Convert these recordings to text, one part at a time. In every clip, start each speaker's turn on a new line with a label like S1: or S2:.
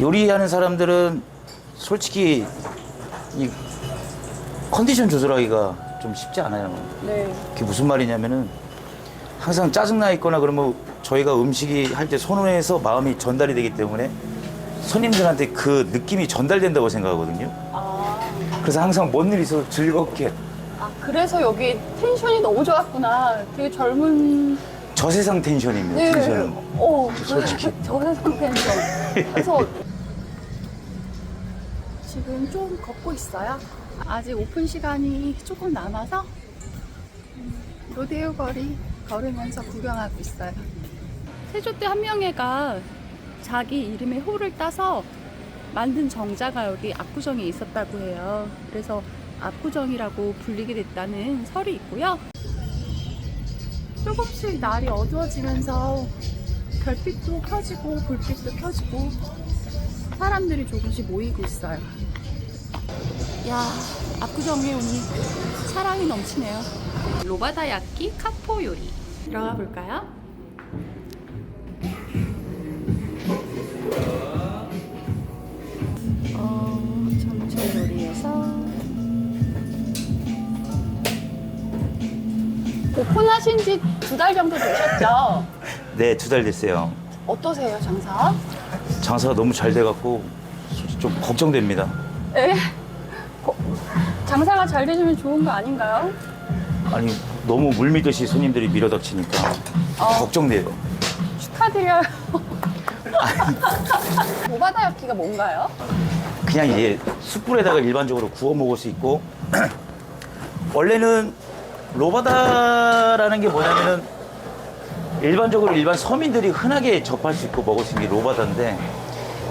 S1: 요리하는 사람들은 솔직히 이 컨디션 조절하기가 좀 쉽지 않아요.
S2: 네.
S1: 그게 무슨 말이냐면은 항상 짜증나 있거나 그러면 저희가 음식이 할 때 손원에서 마음이 전달이 되기 때문에 손님들한테 그 느낌이 전달된다고 생각하거든요.
S2: 아,
S1: 그래서 항상 뭔 일 있어도 즐겁게
S2: 아, 그래서 여기 텐션이 너무 좋았구나. 되게 젊은.
S1: 저세상 텐션입니다.
S2: 네.
S1: 텐션은.
S2: 어,
S1: 솔직히.
S2: 저세상 텐션. 그래서 지금 좀 걷고 있어요. 아직 오픈 시간이 조금 남아서 음, 로데오 거리 걸으면서 구경하고 있어요. 세조 때 한명회가 자기 이름의 호를 따서 만든 정자가 여기 압구정에 있었다고 해요. 그래서 압구정이라고 불리게 됐다는 설이 있고요. 조금씩 날이 어두워지면서 별빛도 켜지고 불빛도 켜지고 사람들이 조금씩 모이고 있어요. 야, 압구정에 오니 사랑이 넘치네요. 로바다야끼 카포 요리 들어가 볼까요? 어, 전체 요리에서 오픈하신 지 두 달 정도 되셨죠?
S1: 네, 두 달 됐어요.
S2: 어떠세요, 장사?
S1: 장사가 너무 잘 돼갖고 솔직히 좀 걱정됩니다.
S2: 에? 거- 장사가 잘 되시면 좋은 거 아닌가요?
S1: 아니 너무 물밀듯이 손님들이 밀어닥치니까
S2: 어.
S1: 걱정돼요.
S2: 축하드려요. 모바다 엽기가 뭔가요?
S1: 그냥 이제 숯불에다가 일반적으로 구워 먹을 수 있고 원래는 로바다라는 게 뭐냐면은 일반적으로 일반 서민들이 흔하게 접할 수 있고 먹을 수 있는 게 로바다인데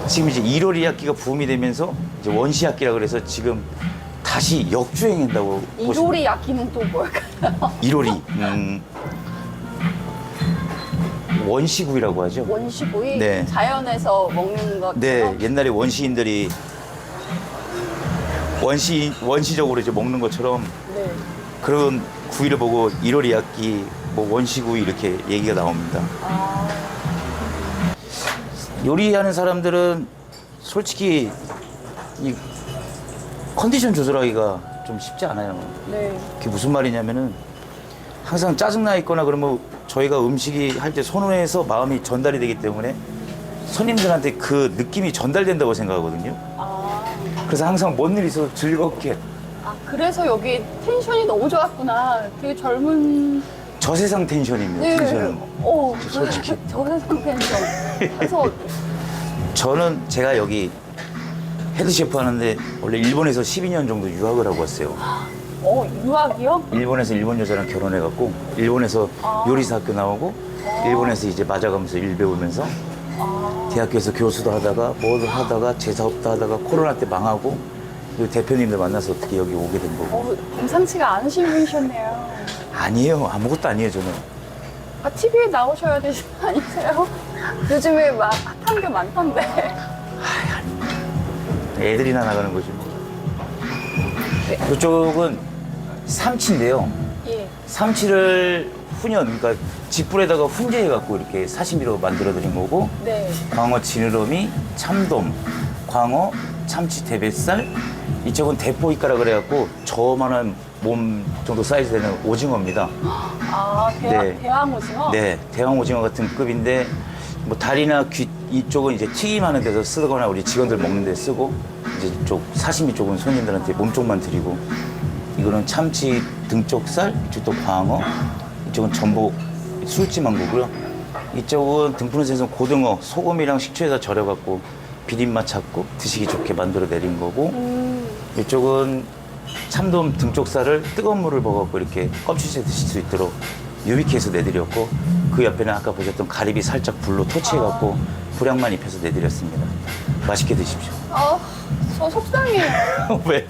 S1: 지금 이제 이로리 야끼가 부음이 되면서 이제 원시 야끼라 그래서 지금 다시 역주행한다고 보시면
S2: 이로리 야끼는 또 뭘까요?
S1: 이로리 음, 원시구이라고 하죠.
S2: 원시구이
S1: 네.
S2: 자연에서 먹는 것.
S1: 네, 옛날에 원시인들이 원시 원시적으로 이제 먹는 것처럼
S2: 네.
S1: 그런 구이를 보고 이로리 야끼, 뭐 원시구이 이렇게 얘기가 나옵니다.
S2: 아,
S1: 요리하는 사람들은 솔직히 이 컨디션 조절하기가 좀 쉽지 않아요.
S2: 네.
S1: 그게 무슨 말이냐면은 항상 짜증나 있거나 그러면 저희가 음식이 할 때 손원에서 마음이 전달이 되기 때문에 손님들한테 그 느낌이 전달된다고 생각하거든요.
S2: 아,
S1: 그래서 항상 뭔 일 있어도 즐겁게
S2: 아, 그래서 여기 텐션이 너무 좋았구나. 되게 젊은.
S1: 저 세상 텐션입니다.
S2: 네.
S1: 텐션은.
S2: 어,
S1: 솔직히.
S2: 저 세상 텐션. 그래서
S1: 저는 제가 여기 헤드 셰프 하는데 원래 일본에서 12년 정도 유학을 하고 왔어요.
S2: 어, 유학이요?
S1: 일본에서 일본 여자랑 결혼해갖고 일본에서
S2: 아.
S1: 요리사 학교 나오고 일본에서 이제 맞아가면서 일 배우면서
S2: 아,
S1: 대학교에서 교수도 하다가 뭐도 하다가 제 사업도 하다가 코로나 때 망하고 그 대표님들 만나서 어떻게 여기 오게 된 거고
S2: 어, 범상치가 않으신 분이셨네요.
S1: 아니에요 아무것도 아니에요 저는
S2: 아, TV에 나오셔야 되지 아니세요? 요즘에 막 핫한 게 많던데.
S1: 애들이나 나가는 거지 뭐. 이쪽은 삼치인데요
S2: 예.
S1: 삼치를 훈연 그러니까 집불에다가 훈제해갖고 이렇게 사시미로 만들어 드린 거고
S2: 네.
S1: 광어 지느러미, 참돔, 광어, 참치 대뱃살, 이쪽은 대포이까라 그래갖고 저만한 몸 정도 사이즈 되는 오징어입니다.
S2: 아, 대왕,
S1: 네.
S2: 대왕 오징어?
S1: 네, 대왕 오징어 같은 급인데 뭐 다리나 귀 이쪽은 이제 튀김하는 데서 쓰거나 우리 직원들 먹는 데 쓰고 이제 이쪽 사시미 쪽은 손님들한테 몸쪽만 드리고 이거는 참치 등쪽살, 이쪽도 광어, 이쪽은 전복 술찜한 거고요. 이쪽은 등푸른 생선 고등어 소금이랑 식초에다 절여갖고 비린맛 잡고 드시기 좋게 만들어 내린 거고
S2: 음,
S1: 이쪽은 참돔 등쪽살을 뜨거운 물을 먹었고 이렇게 껍질째 드실 수 있도록 유비케 해서 내드렸고 그 옆에는 아까 보셨던 가리비 살짝 불로 토치해갖고 불향만 입혀서 내드렸습니다. 맛있게 드십시오.
S2: 아, 저 속상해요.
S1: 왜요?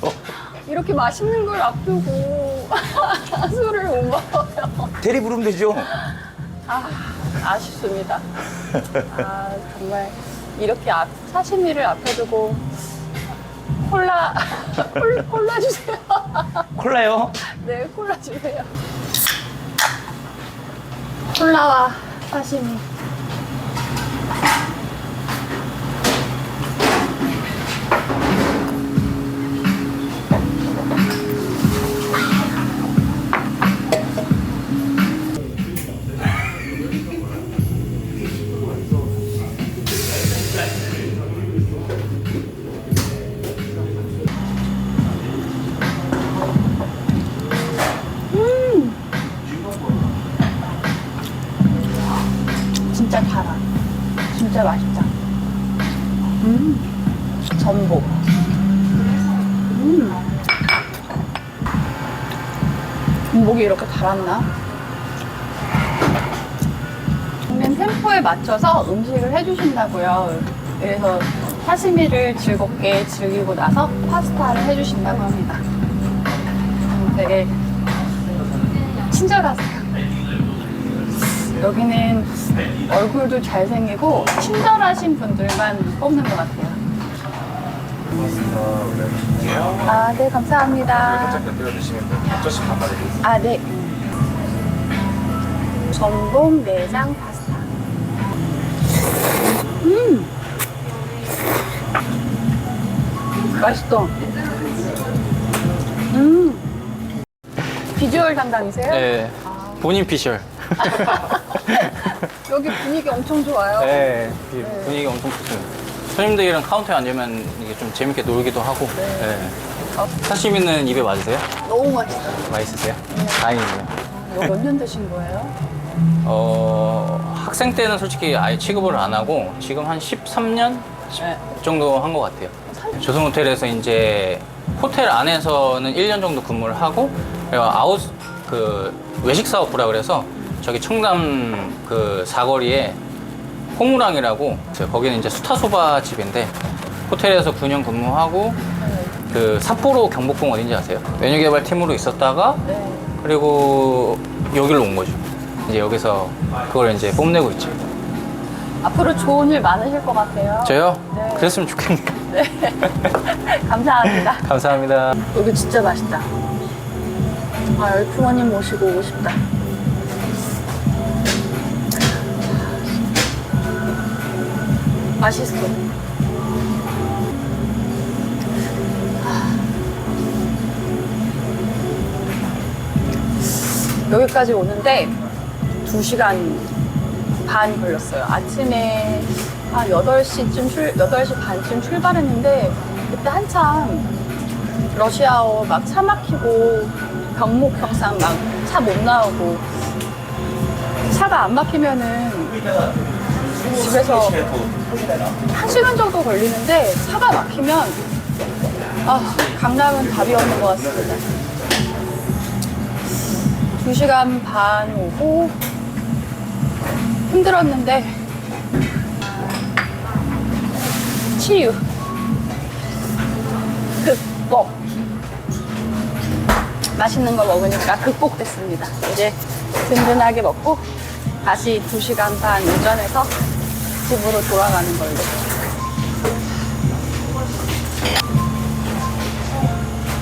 S2: 이렇게 맛있는 걸 앞두고 술을 못 먹어요.
S1: 대리 부르면 되죠?
S2: 아, 아쉽습니다. 아, 정말 이렇게 앞, 사시미를 앞에 두고 콜라, 콜, 콜라 주세요.
S1: 콜라요?
S2: 네, 콜라 주세요. 콜라와 사시미. 음, 전복. 음. 전복이 이렇게 달았나? 먹는 템포에 맞춰서 음식을 해주신다고요. 그래서 사시미를 즐겁게 즐기고 나서 파스타를 해주신다고 합니다. 음, 되게 친절하세요. 여기는 얼굴도 잘생기고 친절하신 분들만 뽑는 것 같아요. 아, 네, 감사합니다. 아, 네. 전복 내장 파스타. 음! 맛있어. 음! 비주얼 담당이세요?
S3: 네. 본인 피셜.
S2: 여기 분위기 엄청 좋아요.
S3: 네. 이 분위기 엄청 좋습니다. 손님들이랑 카운터에 앉으면 이게 좀 재밌게 놀기도 하고. 네.
S2: 어,
S3: 사시미는 입에 맞으세요?
S2: 너무 맛있어요.
S3: 맛있으세요? 다행이네요.
S2: 이거 몇 년 드신 거예요?
S3: 어, 학생 때는 솔직히 아예 취급을 안 하고 지금 한 13년
S2: 네.
S3: 정도 한 것 같아요. 조선호텔에서 이제 호텔 안에서는 1년 정도 근무를 하고 그리고 아웃 그 외식 사업부라 그래서 저기 청담 그 사거리에 홍무랑이라고 있어요. 거기는 이제 수타소바 집인데 호텔에서 9년 근무하고 그 삿포로 경복궁 어딘지 아세요? 메뉴 개발 팀으로 있었다가
S2: 네.
S3: 그리고 여기로 온 거죠. 이제 여기서 그걸 이제 뽐내고 있죠.
S2: 앞으로 좋은 일 많으실 것 같아요.
S3: 저요?
S2: 네.
S3: 그랬으면 좋겠네요.
S2: 감사합니다.
S3: 감사합니다.
S2: 여기 진짜 맛있다. 아, 여기 부모님 모시고 오고 싶다. 맛있어. 아. 여기까지 오는데 2시간 반 걸렸어요. 아침에 한 8시쯤 출, 8시 반쯤 출발했는데 그때 한참 러시아어 막 차 막히고 병목 형상 막 차 못 나오고 차가 안 막히면은 집에서 한 시간 정도 걸리는데 차가 막히면 아 강남은 답이 없는 것 같습니다. 두 시간 반 오고 힘들었는데 치유 극복 맛있는 거 먹으니까 극복됐습니다. 이제 든든하게 먹고 다시 2시간 반 운전해서 집으로 돌아가는 걸로.